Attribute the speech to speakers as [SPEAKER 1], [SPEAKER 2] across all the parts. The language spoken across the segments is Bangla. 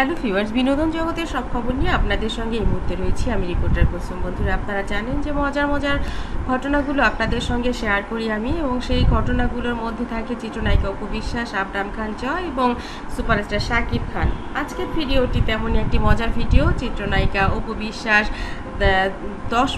[SPEAKER 1] হ্যালো ভিউয়ার্স, বিনোদন জগতের সব খবর নিয়ে আপনাদের সঙ্গে এই মুহূর্তে রয়েছি। আমি রিপোর্টার কুসুম। বন্ধুরা, আপনারা জানেন যে মজার মজার ঘটনাগুলো আপনাদের সঙ্গে শেয়ার করি আমি এবং সেই ঘটনাগুলোর মধ্যে থাকে চিত্রনায়িকা অপু বিশ্বাস, আবরাম খান, জয় এবং সুপারস্টার শাকিব খান। আজকের ভিডিওটি তেমনই একটি মজার ভিডিও চিত্রনায়িকা অপু বিশ্বাস দশ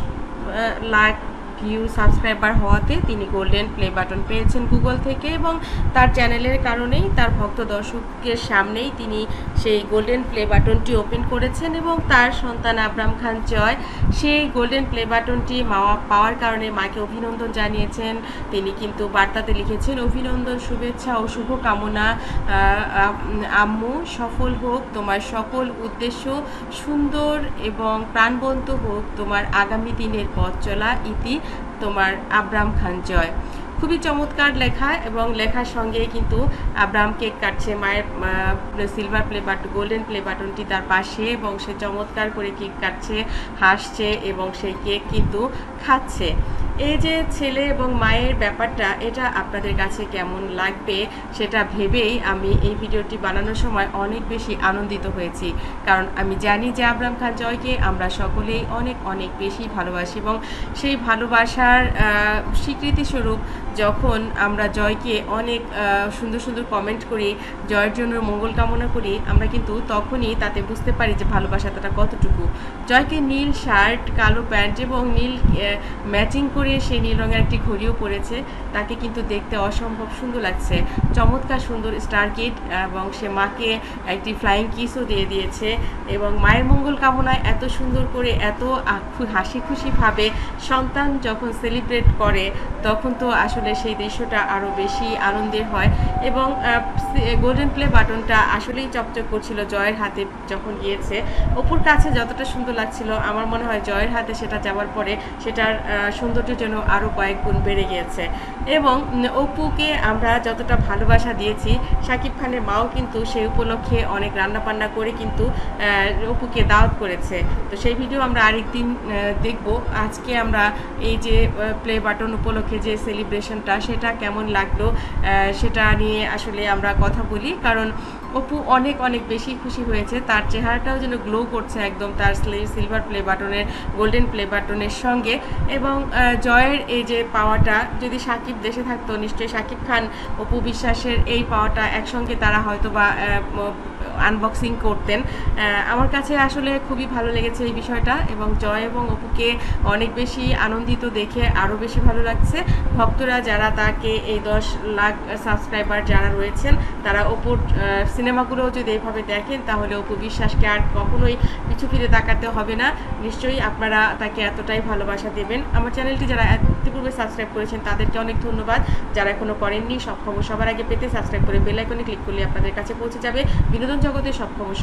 [SPEAKER 1] লাখ ভিউ সাবস্ক্রাইবার হওয়াতে তিনি গোল্ডেন প্লে বাটন পেয়েছেন গুগল থেকে এবং তার চ্যানেলের কারণেই তার ভক্ত দর্শকের সামনেই তিনি সেই গোল্ডেন প্লে বাটনটি ওপেন করেছেন এবং তার সন্তান আবরাম খান জয় সেই গোল্ডেন প্লে বাটনটি মাওয়া পাওয়ার কারণে মাকে অভিনন্দন জানিয়েছেন। তিনি কিন্তু বার্তাতে লিখেছেন, অভিনন্দন, শুভেচ্ছা ও শুভকামনা আম্মু, সফল হোক তোমার সকল উদ্দেশ্য সুন্দর এবং প্রাণবন্ত হোক তোমার আগামী দিনের পথ চলা ইতি তোমার আব্রাম খান জয়। খুবই চমৎকার লেখা এবং লেখার সঙ্গে কিন্তু আব্রাম কেক কাটছে, মায়ের silver play button golden play বাটনটি তার পাশে এবং সে চমৎকার করে কেক কাটছে, হাসছে এবং সেই কেক কিন্তু খাচ্ছে। এই যে ছেলে এবং মায়ের ব্যাপারটা, এটা আপনাদের কাছে কেমন লাগবে সেটা ভেবেই আমি এই ভিডিওটি বানানোর সময় অনেক বেশি আনন্দিত হয়েছি। কারণ আমি জানি যে আবরাম খান জয়কে আমরা সকলেই অনেক অনেক বেশি ভালোবাসি এবং সেই ভালোবাসার স্বীকৃতিস্বরূপ যখন আমরা জয়কে অনেক সুন্দর সুন্দর কমেন্ট করি, জয়ের জন্য মঙ্গল কামনা করি, আমরা কিন্তু তখনই তাতে বুঝতে পারি যে ভালোবাসা ভালোবাসাটা কতটুকু। জয়কে নীল শার্ট, কালো প্যান্ট এবং নীল ম্যাচিং করে সেই নীল রঙের একটি ঘড়িও পরেছে। তাকে কিন্তু দেখতে অসম্ভব সুন্দর লাগছে। চমৎকার সুন্দর স্টার কিট এবং সে মাকে একটি ফ্লাইং কিসও দিয়ে দিয়েছে এবং মায়ের মঙ্গল কামনায় এত সুন্দর করে এত হাসি খুশিভাবে সন্তান যখন সেলিব্রেট করে, তখন তো আসলে সেই দৃশ্যটা আরও বেশি আনন্দের হয় এবং গোল্ডেন প্লে বাটনটা আসলেই চকচক করছিল জয়ের হাতে যখন গিয়েছে। অপুর কাছে যতটা সুন্দর লাগছিল, আমার মনে হয় জয়ের হাতে সেটা যাওয়ার পরে সেটার সৌন্দর্য যেন আরও কয়েক গুণ বেড়ে গিয়েছে। এবং অপুকে আমরা যতটা ভালোবাসা দিয়েছি, শাকিব খানের মাও কিন্তু সেই উপলক্ষে অনেক রান্নাবান্না করে কিন্তু অপুকে দাওয়াত করেছে। তো সেই ভিডিও আমরা আরেকদিন দেখব। আজকে আমরা এই যে প্লে বাটন উপলক্ষে যে সেলিব্রেশনটা সেটা কেমন লাগল সেটা নিয়ে আসলে আমরা কথা বলি। কারণ অপু অনেক অনেক বেশি খুশি হয়েছে। তার চেহারাটাও যেন গ্লো করছে একদম। তার সিলভার প্লে বাটনের গোল্ডেন প্লে বাটনের সঙ্গে। এবং জয়ের এই যে পাওয়াটা, যদি সাকিব দেশে থাকতো, নিশ্চয়ই সাকিব খান, অপু বিশ্বাসের এই পাওয়াটা একসঙ্গে তারা হয়তো বা আনবক্সিং করতেন। আমার কাছে আসলে খুবই ভালো লেগেছে এই বিষয়টা এবং জয় এবং অপুকে অনেক বেশি আনন্দিত দেখে আরও বেশি ভালো লাগছে। ভক্তরা যারা তাকে এই দশ লাখ সাবস্ক্রাইবার যারা রয়েছেন তারা অপুর আহ, সিনেমাগুলোও যদি এইভাবে দেখেন তাহলে অপু বিশ্বাসকে আর কখনোই পিছু ফিরে তাকাতে হবে না। নিশ্চয়ই আপনারা তাকে এতটাই ভালোবাসা দেবেন। আমার চ্যানেলটি যারা ইতিপূর্বে সাবস্ক্রাইব করেছেন, তাদেরকে অনেক ধন্যবাদ। যারা এখনও করেননি, সব খবর সবার আগে পেতে সাবস্ক্রাইব করে বেল আইকনে ক্লিক করলে আপনাদের কাছে পৌঁছে যাবে। বিনোদন জগতের সব খবর